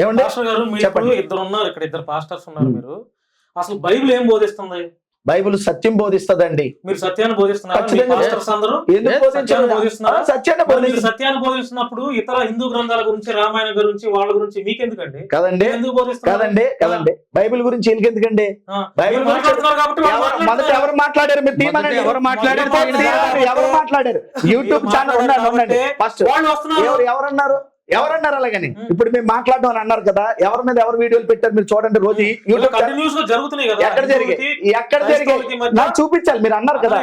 ఏమండి? పాస్టర్ గారు మీరు చెప్పండి. ఇద్దరు ఉన్నారు ఇక్కడ ఇద్దరు పాస్టర్స్ ఉన్నారు మీరు. అసలు బైబిల్ ఏం బోధిస్తుంది? బైబిల్ సత్యం బోధిస్తదండి. మీరు సత్యాన్ని బోధిస్తున్నారు? మీ ఖచ్చితంగా. పాస్టర్స్ అందరూ? ఎందుకు ఏ, బోధించరు? సత్యాన్ని బోధిస్తున్నప్పుడు ఇతర హిందూ గ్రంథాల గురించి రామాయణం గురించి వాళ్ళ గురించి మీకెందుకండి? కదండి. ఎందుకు బోధిస్తున్నారు? కదండి కదండి. బైబిల్ గురించి ఎందుకండి బైబిల్ మీరు మాట్లాడుతున్నారు కాబట్టి వాళ్ళు ఎవరు- మొదట. ఎవరు మాట్లాడారు? మీరు తీయమనండి. ఎవరు మాట్లాడారు? ఎవరు మాట్లాడారు? యూట్యూబ్ ఛానల్ ఉండండి ఫస్ట్ వాళ్ళు వస్తున్నారు. ఎవరు ఎవరన్నారు? ఎవరన్నారు అలాగని. ఇప్పుడు మేము మాట్లాడడం అని అన్నారు కదా ఎవరి మీద ఎవరు వీడియోలు పెట్టారు మీరు చూడండి రోజు యూట్యూబ్ ఎక్కడ జరిగాయి? ఎక్కడ జరిగాయి? నాకు చూపించాలి మీరు అన్నారు కదా.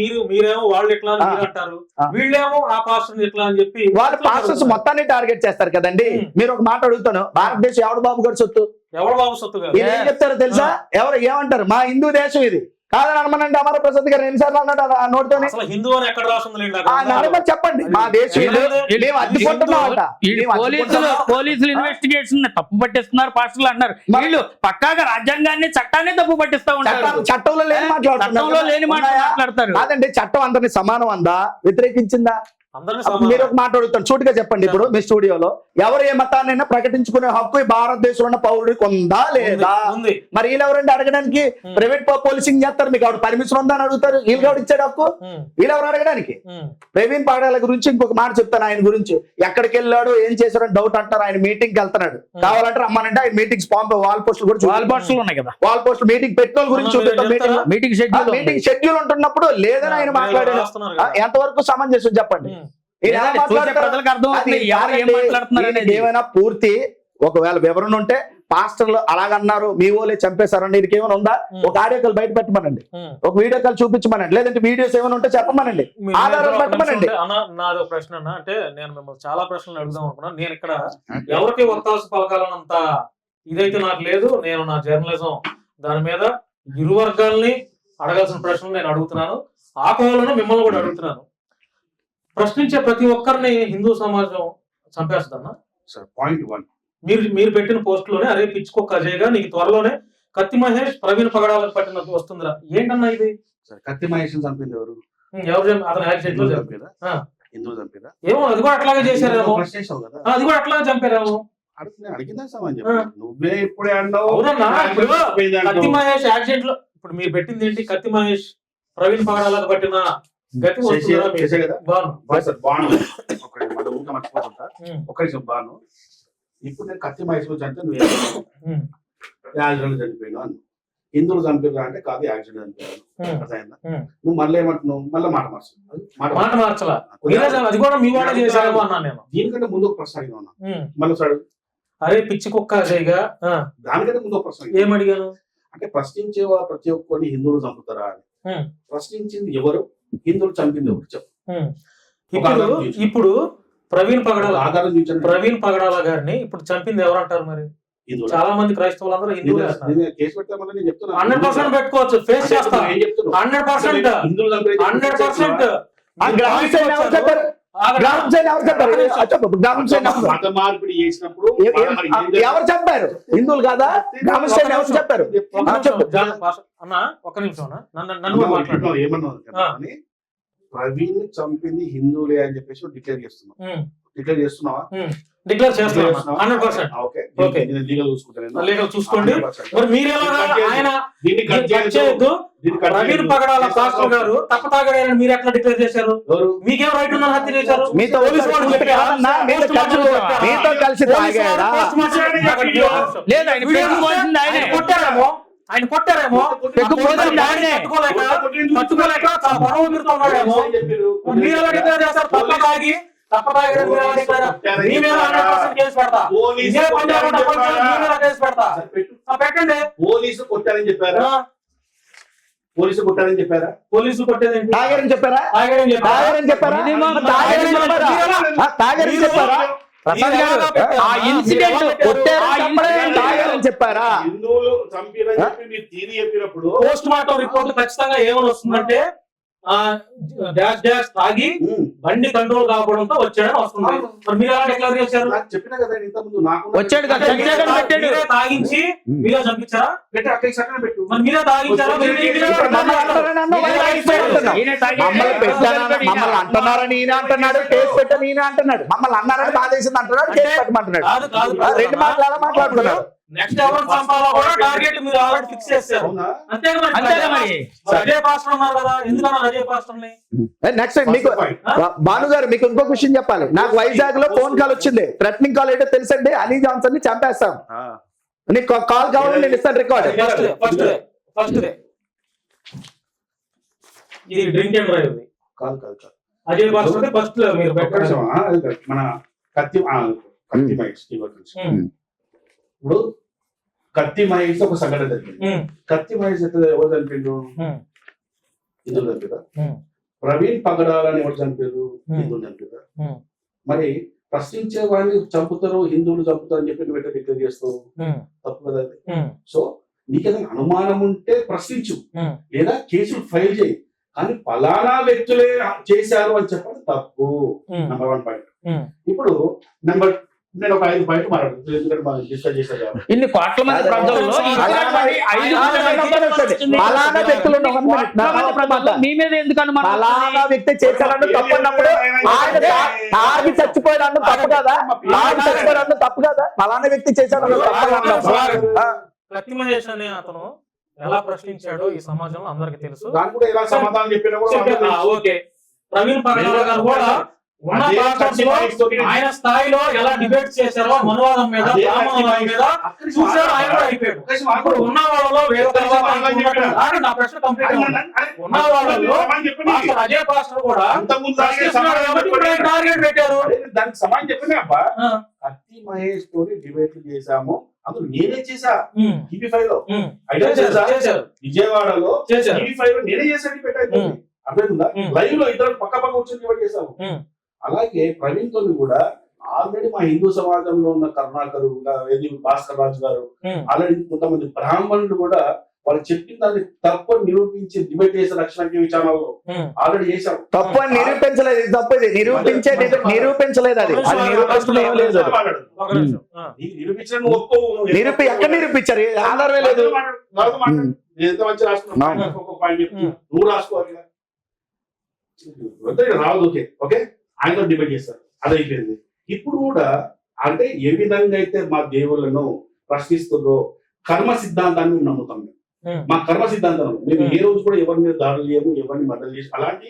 మీరు మీరేమో వాళ్ళు అంటారు. వీళ్ళేమో ఆ పాస్టర్ ఇట్లా అని చెప్పి వాళ్ళు ఇట్లా పాస్టర్స్. మొత్తాన్ని టార్గెట్ చేస్తారు కదండి. మీరు ఒక మాట అడుగుతాను భారతదేశం ఎవడు బాబు గారు సొత్తు? ఎవరు బాబు సొత్తు ఏం చెప్తారో తెలుసా? ఎవరు ఏమంటారు? మా హిందూ దేశం ఇది. కాదని అనమనండి అమర ప్రసాద్ గారు ఎన్నిసార్లు అన్నాడు హిందూ అని ఎక్కడ రాసింది నడమని చెప్పండి. మా దేశం మేము అడ్డుకుంటున్నామట పోలీసులు ఇన్వెస్టిగేషన్ తప్పు పట్టిస్తున్నారు పాస్టర్లు అంటున్నారు. మరి- వీళ్ళు పక్కాగా రాజ్యాంగాన్ని చట్టాన్ని తప్పు పట్టిస్తా ఉంటారు. చట్టం- చట్టంలో లేని మాట్లాడుతున్నారు చట్టంలో లేని? మాట్లాడతారు. కాదండి చట్టం అందరిని సమానం అందా? వ్యతిరేకించిందా? మీరు. ఒక మాట అడుగుతాను సూటిగా చెప్పండి ఇప్పుడు మీ స్టూడియోలో. ఎవరు ఏ మతాన్నైనా ప్రకటించుకునే హక్కు ఈ భారతదేశంలో ఉన్న పౌరుడికి ఉందా లేదా? మరి వీళ్ళు ఎవరండి అడగడానికి. ప్రైవేట్ పోలీసింగ్ చేస్తారు మీకు ఆవిడ పర్మిషన్ ఉందా అని అడుగుతారు. వీళ్ళు ఎవరు ఇచ్చాడు హక్కు. వీళ్ళు ఎవరు అడగడానికి? ప్రవీణ్ పాడాల గురించి ఇంకొక మాట చెప్తాను ఆయన గురించి. ఎక్కడికి వెళ్ళాడు ఏం చేశాడు అని డౌట్ అంటారు. ఆయన మీటింగ్కి వెళ్తున్నాడు. కావాలంటే రమ్మనంటే ఆయన మీటింగ్స్ పంప వాల్ పోస్టులు కూడా వాల్ పోస్టులు ఉన్నాయి కదా. వాల్ పోస్టులు మీటింగ్ పెట్టిన గురించి మీటింగ్ షెడ్యూల్ మీటింగ్ షెడ్యూల్ ఉంటున్నప్పుడు లేదని ఆయన మాట్లాడాడు. కదా. ఎంతవరకు సమంజసం చెప్పండి. ఏమైనా పూర్తి ఒకవేళ వివరణ ఉంటే పాస్టర్లు అలాగన్నారు మీ ఓలే చంపేశారండి వీరికి ఏమైనా ఉందా? ఒక ఆడియో కాల్ బయట పెట్టమనండి. ఒక వీడియో కాల్ చూపించమనండి. లేదంటే వీడియోస్ ఏమైనా ఉంటే చెప్పమనండి. ఆధారాలు నిమిషం పెట్టమనండి. నాది ఒక ప్రశ్న అన్న అంటే నేను మిమ్మల్ని చాలా ప్రశ్నలు అడుగుదాం అనుకున్నాను నేను ఇక్కడ ఎవరికి ఒత్తాల్సి పలకాలన్నంత ఇదైతే నాకు లేదు. నేను నా జర్నలిజం దాని మీద ఇరు వర్గాల్ని అడగాల్సిన ప్రశ్నలు నేను అడుగుతున్నాను. ఆ కోవలను మిమ్మల్ని కూడా అడుగుతున్నాను. ప్రశ్నించే ప్రతి ఒక్కరిని హిందూ సమాజం చంపేస్తుందన్న సార్ పాయింట్ వన్ మీరు మీరు పెట్టిన పోస్ట్లోనే అరే పిచ్చుకోక అజయ్గా నీకు త్వరలోనే కత్తి మహేష్ ప్రవీణ్ పగడాలకు పట్టినట్టు వస్తుందిరా. ఏంటన్నా ఇది? సార్ కత్తి మహేషన్ చంపింది ఎవరు? ఎవరు అతను యాక్సిడెంట్లో చంపారు. హిందువులు చంపిరా? ఏమో అది కూడా అట్లాగే చేశారేమో. అది కూడా అట్లాగే చంపారేమో. అడిగిందా నువ్వే ఇప్పుడే అన్నావు. కత్తి. మహేష్ యాక్సిడెంట్లో ఇప్పుడు మీరు పెట్టింది ఏంటి? కత్తి మహేష్ ప్రవీణ్ పగడాలకు పట్టిన కదా? బాను. సార్ మన ఊరికే మర్చిపోతుంటా ఉం, ఒక నిమిషం బాను. ఇప్పుడు నేను కత్తి గురించి అంటే నువ్వు యాక్సిడెంట్ చనిపోయినా అను హిందువులు చంపిరా అంటే కాదు యాక్సిడెంట్ చనిపోయాను అర్థమైందా. నువ్వు మళ్ళీ ఏమంటున్నావు? మళ్ళీ మాట మార్చు. మాట మాట మార్చు. మార్చలా? దీనికంటే ముందు ఒక ప్రశ్న అడిగినా. మళ్ళీ ఒకసారి అరే పిచ్చి కుక్క అజయ్గా దానికంటే ముందు ఒక ప్రశ్న. ఏమడిగాను? అంటే ప్రశ్నించే ప్రతి ఒక్కరిని హిందువులు చంపుతారా అని. ప్రశ్నించింది ఎవరు? హిందువులు చంపింది ఎవరు చెప్పు. ఇప్పుడు. ఇప్పుడు ప్రవీణ్ పగడాల ఆధారం చూపించండి ప్రవీణ్ పగడాల గారిని ఇప్పుడు చంపింది ఎవరంటారు మరి? చాలా మంది క్రైస్తవులందరూ హిందువులే అంటారు నేను కేసు పెట్టామని నేను చెప్తున్నా. హండ్రెడ్ పర్సెంట్ పెట్టుకోవచ్చు ఫేస్ చేస్తా. Hundred percent. Hundred percent. గ్రామ సైన్ ఎవరు చెప్పారు? గ్రామ సైన్ ఎవరు హిందువులు కాదా? గ్రామ సైన్ ఎవరు చెప్పారు? అన్న ఒక్క నిమిషం ప్రవీణ్ చంపింది హిందువులే అని చెప్పేసి డిక్లేర్ చేస్తున్నావు డిక్లేర్ చేస్తున్నావా? డిక్లేర్ చేస్తాను హండ్రెడ్ పర్సెంట్. ఓకే. Okay. నేను లీగల్ చూసుకుంటాను లీగల్ చూసుకోండి. మరి మీరు ఎలా ఆయన దీన్ని కట్ కట్ చేయొద్దు. ప్రవీణ్. పగడాల పాస్టర్ గారు తప్ప తాగడారని మీరు ఎట్లా డిక్లేర్ చేశారు? ఎవరు? మీకేం రైట్ ఉందని హత్య చేశారు? మీతో పోలీసు? కాదన్నా, మీతో కలిసి? మీతో తాగాడా? లేదు ఆయన వీడియో పెట్టుకోవాల్సింది ఆయనే. ఆయన. కొట్టారేమో? ఆయన కొట్టారేమో? గొడవ తిరుగుతున్నాడేమో మీరు ఎలా డిక్లేర్ చేస్తారు. తప్ప తాగి తప్ప తాగి మీరు ఎలా డిక్లేర్ చేస్తారు? మీ మీద 100% కేసు పెడతా. పోలీసు కొట్టారని చెప్పారా? మీ మీద కేసు పెడతా సరే, పెట్టు. ఆ, పెట్టండి పోలీసు కొట్టారని చెప్పారా? పోలీసు చెప్పారా పోలీసులు కొట్టేదేంటి తాగారని చెప్పారా? తాగారని చెప్పారా? తాగారని చెప్పారా? మినిమం తాగారని చెప్పారా? ఆ, తాగారని చెప్పారా? ప్రసాద్ మీరు గారు ఎలా పెట్టారు? ఆ ఇన్సిడెంట్ మీరు ఎలా పెట్టారు? కొట్టారని ఆ చెప్పారా ఇన్సిడెంట్ తాగారని చెప్పారా? హిందువులు చంపిరని చెప్పి మీరు తీరి చెప్పినప్పుడు పోస్ట్ మార్టం రిపోర్ట్ ఖచ్చితంగా ఏమని వస్తుందంటే డాష్ డాష్ తాగి. బండి కంట్రోల్ కాకపోవడంతో వచ్చాడని వస్తుంది. మరి మీరు ఎలా డిక్లేర్ చేశారు? నాకు చెప్పినా కదా ఇంత ముందు నాకు వచ్చాడు మీరే తాగించి మీరే చంపించారా? పెట్టి అక్కడ మరి మీరే తాగించారా? మమ్మల్ని అంటున్నారని ఈయన అంటున్నాడు. కేసు పెట్టని ఈయన అంటున్నాడు. మమ్మల్ని అన్నారని బాధేసింది అంటున్నాడు. కేసు పెట్టమంటున్నాడు. రెండు మాటలు ఎలా మాట్లాడుతున్నారు నెక్స్ట్ ఎవరు చంపాలో కూడా టార్గెట్ మీరు ఆల్రెడీ ఫిక్స్ చేశారు అవునా? అంతేగా మరి? అంతేగా మరి? మరి అజయ్ పాస్టర్ ఉన్నారు కదా అజయ్ నెక్స్ట్ మీకు భాను గారు మీకు ఇంకొక విషయం చెప్పాలి. నాకు వైజాగ్లో ఫోన్ కాల్ వచ్చింది. థ్రెటనింగ్ కాల్ ఏంటో తెలుసండి? అలీ జాన్సన్ని చంపేస్తాం. నీకు కాల్ కావాలని నేను ఇస్తాను రికార్డ్ ఫస్ట్ ఫస్ట్ ఫస్ట్ ఇది డ్రింక్ అండ్ డ్రైవ్ కాదు కాదు కాదు అజయ్ పాస్టర్ ఫస్ట్ మీరు. మన కత్తి కత్తి మైక్స్ ఇప్పుడు కత్తి మహేష్ ఒక సంఘటన జరిగింది. కత్తి మహేష్ ఎట్లా ఎవరు చనిపోయిండు హిందువులు చంపారు ప్రవీణ్ పగడాలని ఎవరు Hmm. హిందువులు Hmm. మరి ప్రశ్నించే వాడిని చంపుతారు హిందువులు చంపుతారు అని చెప్పి నువ్వు ఎట్లా డిక్లేర్ చేస్తావు? తప్పు కదా అది. సో నీకేదైనా అనుమానం ఉంటే ప్రశ్నించు. లేదా కేసులు ఫైల్ చేయి. కానీ ఫలానా వ్యక్తులే చేశారు అని చెప్పడం తప్పు. నెంబర్ వన్ పాయింట్ ఇప్పుడు నెంబర్ నేను ఒక ఐదు పాయింట్ మాట్లాడుతున్నాను ఎందుకంటే మనం డిస్కస్ చేశారు కాబట్టి ఇన్ని కోట్ల మంది ప్రజల్లో ఈ ఇలాంటి ఐదు అలానా మంది వచ్చింది. అలానా వ్యక్తులు ఉన్న one minute. కోట్ల మంది ప్రజల్లో మీ మీద ఎందుకు అనుమానం ఫలానా వస్తుంది? వ్యక్తి ఆయన తాగి చచ్చిపోయాడన్న తప్పు కదా? తాగి చచ్చిపోయాడన్న తప్పు కదా? ఫలానా వ్యక్తి అనే అతను ఎలా ప్రశ్నించాడో ఈ సమాజంలో అందరికి తెలుసు. దానికి కూడా ఎలా సమాధానం చెప్పినా కూడా చెప్పే- అందరూ ఆ, ఓకే. ప్రవీణ్ గారు కూడా ఆయన స్థాయిలో ఎలా డిబేట్ చేశారో మనువాదం మీద రామవాదం మీద చూశారు ఆయన కూడా. అయిపోయాడు. ఇప్పుడు. ఉన్న వాళ్ళలో వేరే నా ప్రశ్న కంప్లీట్ ఉన్న వాళ్ళలో అజయ్ పాస్టర్ కూడా. టార్గెట్ పెట్టారు. దానికి సమాధానం చెప్పండి అబ్బా. కత్తి మహేష్ తోటి డిబేట్లు చేశాము. అందులో నేనే చేశా. టీవీ ఫైవ్లో. ఐడియా చేశారు చేశా విజయవాడలో టీవీ ఫైవ్లో నేనే చేశాను పెట్టాను. అర్థమైందా. లైవ్లో ఇద్దరు పక్క పక్క వచ్చి డిబేట్ చేశాము. అలాగే ప్రవీణ్ తోని కూడా ఆల్రెడీ మా హిందూ సమాజంలో ఉన్న కరుణాకరు ఏది భాస్కర్ రాజు గారు. ఆల్రెడీ కొంతమంది బ్రాహ్మణులు కూడా వాళ్ళు చెప్పిన దాన్ని తప్పు నిరూపించి డిబేట్ చేసే రక్షణ టీవీ ఛానల్లో ఉమ్. ఆల్రెడీ చేశాం తప్పు అని నిరూపించలేదు ఇది తప్పు ఇది నిరూపించే నిరూపించలేదు అది. అది నిరూపించడం. నువ్వు నిరూపి ఎక్కడ నిరూపించారు? ఆధారమే లేదు. ఎంత మంచి రాసుకున్నా? అవును. ఒక్కొక్క పాయింట్ చెప్పు. ఉమ్. నువ్వు రాసుకోవాలి రావద్దు ఓకే. ఓకే? ఆయనతో డిబేట్ చేస్తారు. అది అయిపోయింది ఇప్పుడు కూడా అంటే ఏ విధంగా అయితే మా దేవుళ్ళను ప్రశ్నిస్తుందో కర్మ సిద్ధాంతాన్ని మేము నమ్ముతాం మేము. మా కర్మ సిద్ధాంతం. మేము. ఏ రోజు కూడా ఎవరి మీద దాడులు చేయము ఎవరిని మర్డర్ చేసి అలాంటి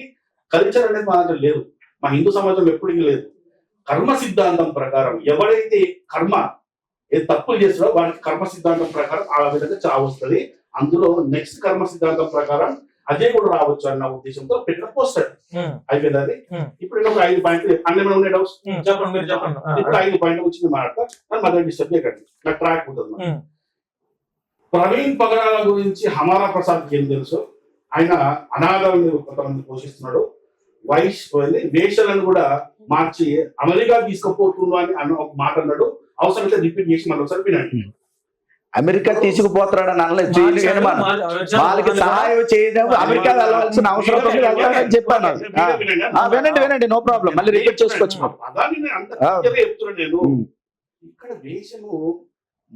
కల్చర్ అనేది మా దగ్గర లేదు. మా హిందూ సమాజం ఎప్పటికీ లేదు. కర్మ సిద్ధాంతం ప్రకారం ఎవరైతే కర్మ ఏ తప్పులు చేస్తాడో వాడికి కర్మ సిద్ధాంతం ప్రకారం ఆ విధంగా చావు వస్తుంది అందులో నెక్స్ట్ కర్మ సిద్ధాంతం ప్రకారం అదే కూడా రావచ్చు అన్న ఉద్దేశంతో పెట్టిన పోస్టర్ ఉమ్. అయిపోయింది అది ఉమ్. ఇప్పుడు నేను ఒక ఐదు పాయింట్లు అన్ని ఏమైనా ఉన్నాయి డౌట్స్ ఉమ్. చెప్పండి మీరు చెప్పండి. ఇప్పుడు ఐదు పాయింట్లు వచ్చింది మాట్లాడతా నన్ను మధ్య డిస్టర్బ్ చేయకండి నాకు ట్రాక్. ఉమ్. ప్రవీణ్ పగడాల గురించి హమారా ప్రసాద్ ఏం తెలుసు? ఆయన అనాథాలను కొంతమంది పోషిస్తున్నాడు. పోయింది. వేషలను కూడా మార్చి అమెరికా తీసుకుపోతుండు అని అన్న ఒక మాట అన్నాడు. అవసరమైతే రిపీట్ చేసి మళ్ళీ ఒకసారి వినండి. అమెరికా తీసుకుపోతున్నాడు అని అనలేదు. మార్చాడు. వాళ్ళకి సహాయం చేయడం అమెరికా వెళ్ళవలసిన అవసరం ఉంది, వెళ్తానని చెప్పాను. వినండి వినండి. నో ప్రాబ్లం మళ్ళీ రిపీట్ చేసుకోవచ్చు. ఇక్కడ వేషము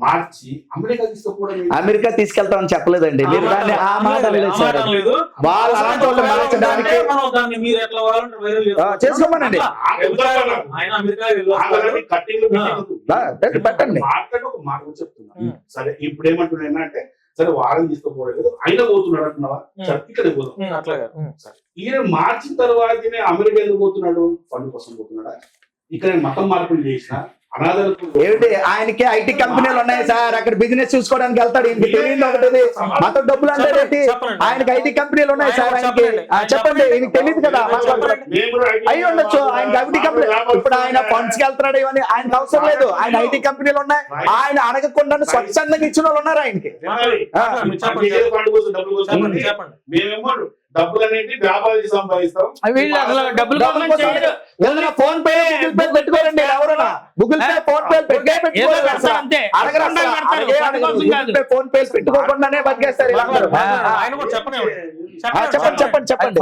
మార్చి అమెరికా తీసుకుపోవడం ఏంటి? అమెరికా తీసుకెళ్తామని చెప్పలేదండి. మీరు దాన్ని ఆ మాట లేదు. వాళ్ళు అలాంటి వాళ్ళు మార్చడానికి మనం దాన్ని మీరు ఎట్లా కావాలంటే వైరల్ ఆ, చేసుకోమనండి. పెట్టండి, ఒక మాట చెప్తున్నా. సరే ఇప్పుడు ఏమంటున్నా అంటే సరే వారం తీసుకోపోలేదు ఆయన పోతున్నాడు అంటున్నావా. సరే ఇక్కడ పోదాం. ఈయన మార్చిన తర్వాతనే అమెరికా ఎందుకు పోతున్నాడు? ఫండ్ కోసం పోతున్నాడా? ఇక్కడ నేను మతం మార్పులు చేసిన ఏమిటి? ఆయనకి ఐటీ కంపెనీలు ఉన్నాయి సార్. అక్కడ బిజినెస్ చూసుకోవడానికి వెళ్తాడు. ఇంక తెలియదు ఒకటి మాతో డబ్బులు అంటే ఏంటి? చెప్పండి. ఆయనకి ఐటీ కంపెనీలు ఉన్నాయి సార్ ఆయనకి ఆ, చెప్పండి. ఈయనకి తెలియదు కదా. అయి ఉండొచ్చు. ఆయనకి ఐటీ కంపెనీ ఇప్పుడు ఆయన ఫండ్స్కి వెళ్తున్నాడు ఇవన్నీ. ఆయనకి అవసరం లేదు. ఆయన ఐటీ కంపెనీలు ఉన్నాయి. ఆయన అడగకుండా స్వచ్ఛందంగా ఇచ్చిన వాళ్ళు ఉన్నారు ఆయనకి. డబ్బులు అనేది వ్యాపారం సంపాదిస్తాం డబ్బులు ఫోన్ పే గూగుల్ పే పెట్టుకోరండి ఎవరన్నా గూగుల్ పే ఫోన్ పే పెట్టే ఫోన్ పే పెట్టుకోకుండానే బతికేస్తారు చెప్పండి చెప్పండి. చెప్పండి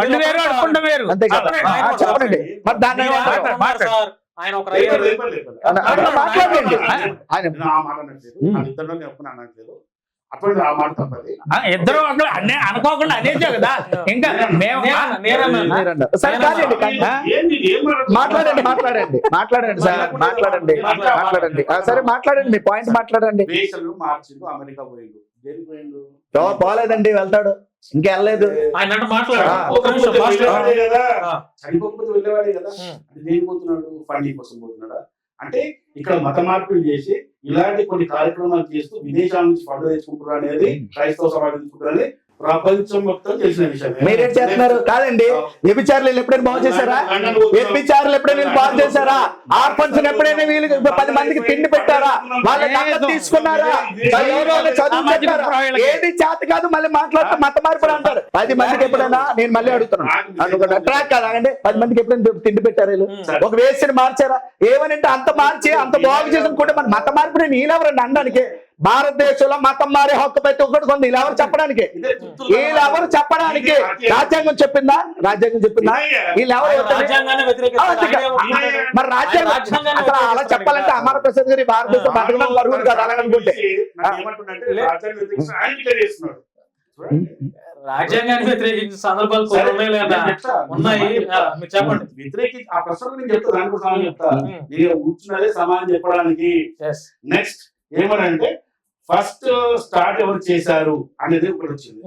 అంతే చెప్పండి, మరి దాన్ని? ఆయన మాట్లాడు. సార్, ఆయన ఒక రైతు. మాట్లాడండి. ఆయన ఇద్దరు అక్కడ అన్నే అనుకోకుండా అనేసే కదా. ఇంకా మేము మాట్లాడండి మాట్లాడండి మాట్లాడండి సార్ మాట్లాడండి మాట్లాడండి. ఆ, సరే మాట్లాడండి మీ పాయింట్ మాట్లాడండి. దేశాలు మార్చిండు అమెరికా పోయిండు. దేనికి పోయిండు? ఎవరు పోలేదండి వెళ్తాడు. ఇంకా వెళ్ళలేదు. చనిపోకపోతే వెళ్ళేవాడే కదా. పోతున్నాడు? ఫండింగ్ కోసం పోతున్నాడా? అంటే ఇక్కడ మత మార్పులు చేసి ఇలాంటి కొన్ని కార్యక్రమాలు చేస్తూ విదేశాల నుంచి ఫండ్ తెచ్చుకుంటున్నారు అనేది క్రైస్తవ సమాజం తెచ్చుకుంటారు అనేది ప్రపంచం మొత్తం తెలిసిన విషయం మీరేం చేస్తున్నారు? కాదండి. వ్యభిచారులు ఎప్పుడైనా బాగు చేశారా? వ్యభిచారులు ఎప్పుడైనా వీళ్ళు బాగు చేశారా? ఆర్ఫన్స్ ఎప్పుడైనా వీళ్ళు పది మందికి తిండి పెట్టారా? వాళ్ళ తీసుకున్నారా? ఏది చేత కాదు మళ్ళీ మాట్లాడుతూ మత మార్పుడు అంటారు. పది మందికి ఎప్పుడైనా నేను మళ్ళీ అడుగుతున్నాను. అనుకుంటా ట్రాక్ కదా అండి పది మందికి ఎప్పుడైనా తిండి పెట్టారు వీళ్ళు? ఉమ్. ఒక వేసిని మార్చారా? ఏమనంటే అంత మార్చి అంత బాగు చేసిన కూడా మన మత మార్పుని నీలెవరండి అనడానికి భారతదేశంలో మతం మారే హక్కు ప్రతి ఒక్కటి కొంది వీళ్ళెవరు చెప్పడానికి? వీళ్ళెవరు చెప్పడానికి? రాజ్యాంగం. చెప్పిందా? రాజ్యాంగం చెప్పిందా? వీళ్ళెవరు మరి రాజ్యాంగం అసలు అలా చెప్పాలంటే. అమర ప్రసాద్ గారి భారతదేశం బతకడం బరువు కాదు అలా అనుకుంటే. రాజ్యాంగాన్ని వ్యతిరేకించే సందర్భాలు కొన్ని ఉన్నాయి లేదా? ఉన్నాయి. ఆ, మీరు చెప్పండి. వ్యతిరేకి ఆ ప్రశ్న నేను చెప్తా దాని కోసం సమాధానం చెప్తా. నేను కూర్చున్నదే సమాధానం చెప్పడానికి. నెక్స్ట్ ఏమనంటే ఫస్ట్ స్టార్ట్ ఎవరు చేశారు అనేది ఒకటి వచ్చింది.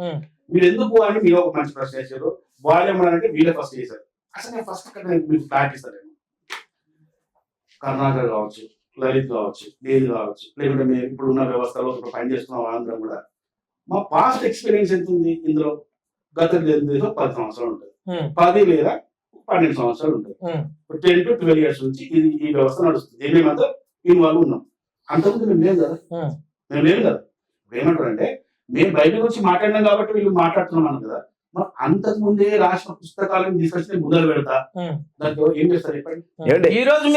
మీరు ఎందుకు అని మీరు ఒక మంచి ప్రశ్న చేశారు వాళ్ళు ఏమన్నారంటే వీళ్ళే ఫస్ట్ చేశారు. అసలు నేను ఫస్ట్ అక్కడ నేను మీకు ఫ్లాట్ ఇస్తాను నేను. కర్ణాటక కావచ్చు లలిత్ కావచ్చు దేని కావచ్చు లేకుంటే మేము ఇప్పుడు ఉన్న వ్యవస్థలో ఇప్పుడు పనిచేస్తున్న వాళ్ళందరం కూడా. మా పాస్ట్ ఎక్స్పీరియన్స్ ఎంత ఉంది ఇందులో? గత పది సంవత్సరాలు ఉంటుంది. పది లేదా పన్నెండు సంవత్సరాలు ఉంటుంది. Um. Ten to twelve years నుంచి ఇది ఈ వ్యవస్థ నడుస్తుంది. మేమంతా ఇన్వాల్వ్ ఉన్నాం. అంతకుముందు మేము లేము కదా. మేము లేము కదా. ఇప్పుడు ఏమంటారంటే మేము బైబిల్ గురించి మాట్లాడినాం కాబట్టి వీళ్ళు మాట్లాడుతున్నాం కదా. మరి అంతకు ముందే రాసిన పుస్తకాలను తీసుకొచ్చి మొదలు పెడతా. ఎవరు ఏం చేస్తారు చెప్పండి? ఈ రోజు.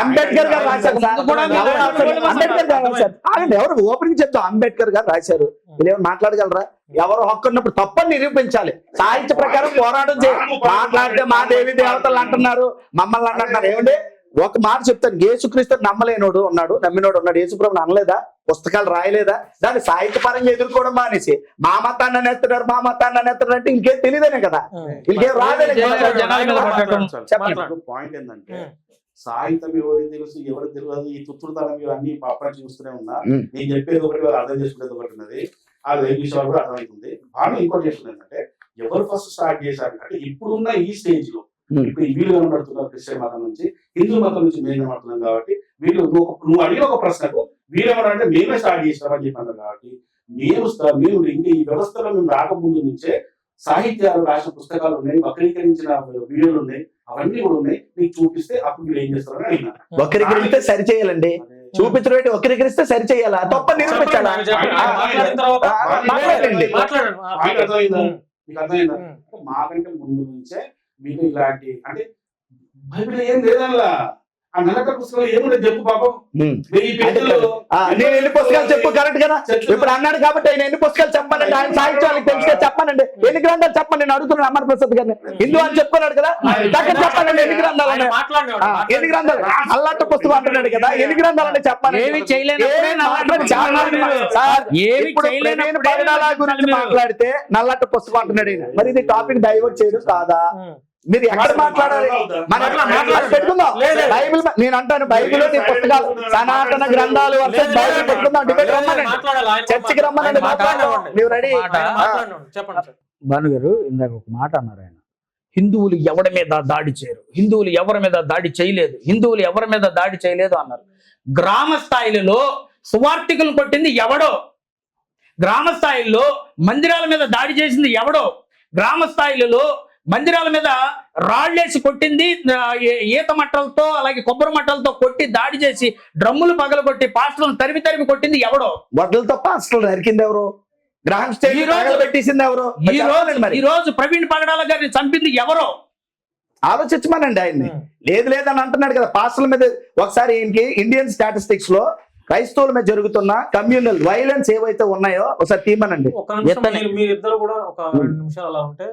అంబేద్కర్ గారు రాశారు. సార్. ముందు కూడా మీరు ఎవరు అలాంటి రాశారు? వాళ్ళు అంబేద్కర్ గారు రాశారు. ఆగండి ఎవరు ఓపెనింగ్ చెప్తాం అంబేద్కర్ గారు రాశారు. ఏమైనా మాట్లాడగలరా? ఎవరు హక్కు ఉన్నప్పుడు తప్పని నిరూపించాలి. సాహిత్య ప్రకారం పోరాటం చేయాలి మాట్లాడితే మా దేవి దేవతలు అంటున్నారు. మమ్మల్ని అంటున్నారు. ఏమండి? ఒక మాట చెప్తాను యేసుక్రీస్తు నమ్మలేనోడు ఉన్నాడు నమ్మినోడు ఉన్నాడు యేసుప్రభుని అనలేదా పుస్తకాలు రాయలేదా దాన్ని సాహిత్య పరంగా ఎదుర్కోవడం మానేసి మా మతాన్ని అనేస్తున్నారు మా మతాన్ని అనేస్తున్నారు అంటే ఇంకేం తెలియదనే కదా. ఇంకేం రాదనే. చెప్పండి. పాయింట్ ఏంటంటే. సాహిత్యం ఎవరికి తెలుసు ఎవరికి తెలియదు ఈ తుత్తురుతనం ఇవన్నీ అప్పటి చూస్తూనే ఉన్నా. నేను చెప్పేది ఒకటి అర్థం చేసుకునేది ఒకటి ఉన్నది ఆ లైఫ్ విషయాలు కూడా అర్థమవుతుంది బాగా ఇంకోటి చేస్తుంది ఏంటంటే ఎవరు ఫస్ట్ స్టార్ట్ చేశారు అంటే ఇప్పుడున్న ఈ స్టేజ్లో. ఇప్పుడు వీళ్ళు కనబడుతున్నారు క్రిస్టియన్ మతం నుంచి హిందూ మతం నుంచి మేము కనబడుతున్నాం కాబట్టి వీళ్ళు నువ్వు ఒక- నువ్వు అడిగిన ఒక ప్రశ్నకు వీళ్ళు ఏమన్నారంటే మేమే స్టార్ట్ చేసినామని చెప్పన్నారు కాబట్టి మేము మేము ఇంకా ఈ వ్యవస్థలో మేము రాకముందు నుంచే సాహిత్యాలు రాసిన పుస్తకాలు ఉన్నాయి వక్రీకరించిన వీడియోలు ఉన్నాయి అవన్నీ కూడా ఉన్నాయి. నీకు చూపిస్తే అప్పుడు మీరు ఏం చేస్తారని అడిగిన. వక్రీకరిస్తే సరి చేయాలండి చూపించడం వక్రీకరిస్తే సరి చేయాలా తప్ప నిరూపించాలా? ఆ, మాట్లాడండి. మీకు అర్థమైందా. అంటే మాకంటే ముందు నుంచే మీకు ఇలాంటి అంటే బైబిల్ ఏం లేదల్లా. ఆ నల్లక పుస్తకంలో ఏముండదు చెప్పు పాపం. నేను ఎన్ని పుస్తకాలు చెప్పు కరెక్ట్ కదా? ఇప్పుడు అన్నాడు కాబట్టి ఆయన ఎన్ని పుస్తకాలు చెప్పానండి ఆయన సాహిత్యానికి తెలిస్తే చెప్పానండి ఎన్ని గ్రంథాలు చెప్పండి నేను అడుగుతున్నాను అమర్ ప్రసాద్ గారిని. హిందూ అని చెప్పుకున్నాడు కదా? దగ్గర చెప్పానండి ఎన్ని గ్రంథాలు ఎన్ని గ్రంథాలు? అల్లట్టు పుస్తకం అంటున్నాడు కదా ఎన్ని గ్రంథాలు అంటే చెప్పాలి ఏమి గురించి మీరు- మాట్లాడితే నల్లట్టు పుస్తకం అంటున్నాడు. మరి ఇది టాపిక్ డైవర్ట్ చేయడం కాదా. మీరు ఎక్కడ మాట్లాడాలి? మన మాట్లాడు, మాట్లాడు. పెట్టుకుందాం. బైబిల్ నేను అంటాను బైబిల్ పుస్తకాలు సనాతన గ్రంథాలు వర్సెస్ బైబిల్ పెట్టుకుందాం డిబేట్ రమ్మనండి. చర్చికి రమ్మనండి. నువ్వు రెడీ. భాను గారు ఇందాక ఒక మాట అన్నారు ఆయన. హిందువులు ఎవరి మీద దాడి చేయరు. హిందువులు ఎవరి మీద దాడి చేయలేదు. హిందువులు ఎవరి మీద దాడి చేయలేదు అన్నారు. గ్రామ స్థాయిలలో సువార్థికులు కొట్టింది ఎవడో? గ్రామ స్థాయిలో మందిరాల మీద దాడి చేసింది ఎవడో? గ్రామ స్థాయిలలో మందిరాల మీద రాళ్ళేసి కొట్టింది ఈత మట్టలతో అలాగే కొబ్బరి మట్టలతో కొట్టి దాడి చేసి డ్రమ్ములు పగలగొట్టి పాస్టర్లను తరిమి తరిమి కొట్టింది ఎవడో? వడ్లతో పాస్టల్ నరికింది ఎవరు? గ్రహం ఈ రోజు- పెట్టేసింది ఎవరు? ఈ రోజు ఈ రోజు ప్రవీణ్ పగడాల గారిని చంపింది ఎవరో? ఆలోచించమనండి ఆయన్ని. లేదు లేదని అంటున్నాడు కదా పాస్టర్ల మీద ఒకసారి ఈయనకి ఇండియన్ స్టాటిస్టిక్స్లో క్రైస్తవుల మీద జరుగుతున్న కమ్యూనల్ వైలెన్స్ ఏవైతే ఉన్నాయో ఒకసారి తీమనండి మీరు- మీరిద్దరు కూడా ఒక రెండు నిమిషాలు అలా ఉంటే